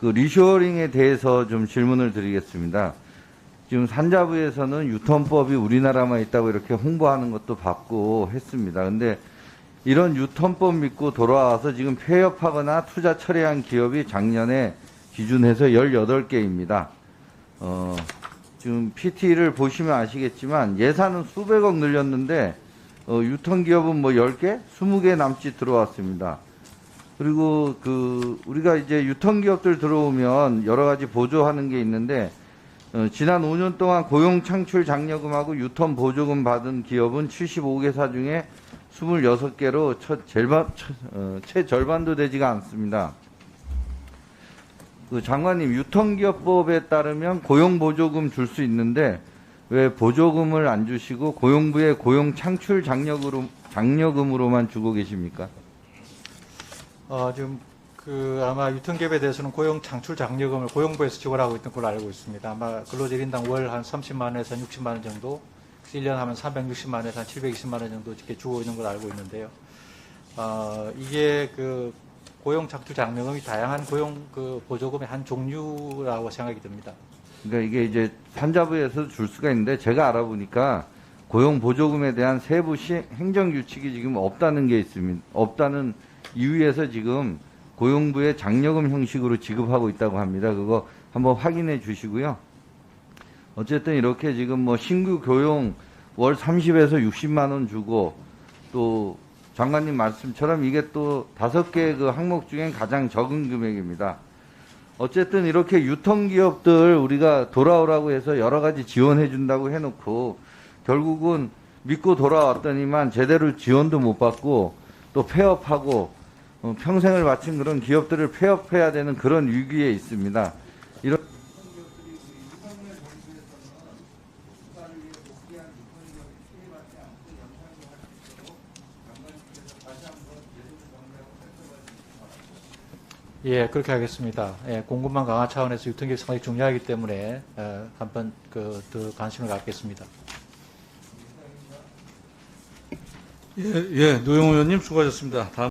그 리쇼어링에 대해서 좀 질문을 드리겠습니다. 지금 산자부에서는 유턴법이 우리나라만 있다고 이렇게 홍보하는 것도 받고 했습니다. 근데 이런 유턴법 믿고 돌아와서 지금 폐업하거나 투자 철회한 기업이 작년에 기준해서 18개입니다. 어, 지금 PT를 보시면 아시겠지만 예산은 수백억 늘렸는데 어, 유턴 기업은 뭐 10개, 20개 남짓 들어왔습니다. 그리고 그 우리가 이제 유턴 기업들 들어오면 여러 가지 보조하는 게 있는데 어, 지난 5년 동안 고용 창출 장려금하고 유턴 보조금 받은 기업은 75개사 중에 26개로 첫 절반, 처- 어, 채 절반도 되지가 않습니다. 그 장관님 유턴기업법에 따르면 고용보조금 줄 수 있는데 왜 보조금을 안 주시고 고용부의 고용 창출 장려금으로, 장려금으로만 주고 계십니까? 어, 지금 그 아마 유통기업에 대해서는 고용 창출 장려금을 고용부에서 지원하고 있던 걸로 알고 있습니다. 아마 근로자 인당 월 한 30만 원에서 한 60만 원 정도, 1년 하면 360만 원에서 한 720만 원 정도 이렇게 주고 있는 걸로 알고 있는데요. 어, 이게 그 고용 창출 장려금이 다양한 고용 그 보조금의 한 종류라고 생각이 듭니다. 그러니까 이게 이제 산자부에서 줄 수가 있는데 제가 알아보니까 고용 보조금에 대한 세부 시, 행정 규칙이 지금 없다는 게 있습니다. 없다는 이유에서 지금 고용부의 장려금 형식으로 지급하고 있다고 합니다. 그거 한번 확인해 주시고요. 어쨌든 이렇게 지금 뭐 신규 교용 월 30에서 60만 원 주고 또 장관님 말씀처럼 이게 또 다섯 개 그 항목 중엔 가장 적은 금액입니다. 어쨌든 이렇게 유통기업들 우리가 돌아오라고 해서 여러 가지 지원해 준다고 해놓고 결국은 믿고 돌아왔더니만 제대로 지원도 못 받고 또 폐업하고 어, 평생을 바친 그런 기업들을 폐업해야 되는 그런 위기에 있습니다. 이런 예, 그렇게 하겠습니다. 예, 공급망 강화 차원에서 유통기업 상당히 중요하기 때문에 어, 한번 그 더 관심을 갖겠습니다. 예, 예, 노영 의원님 수고하셨습니다. 다음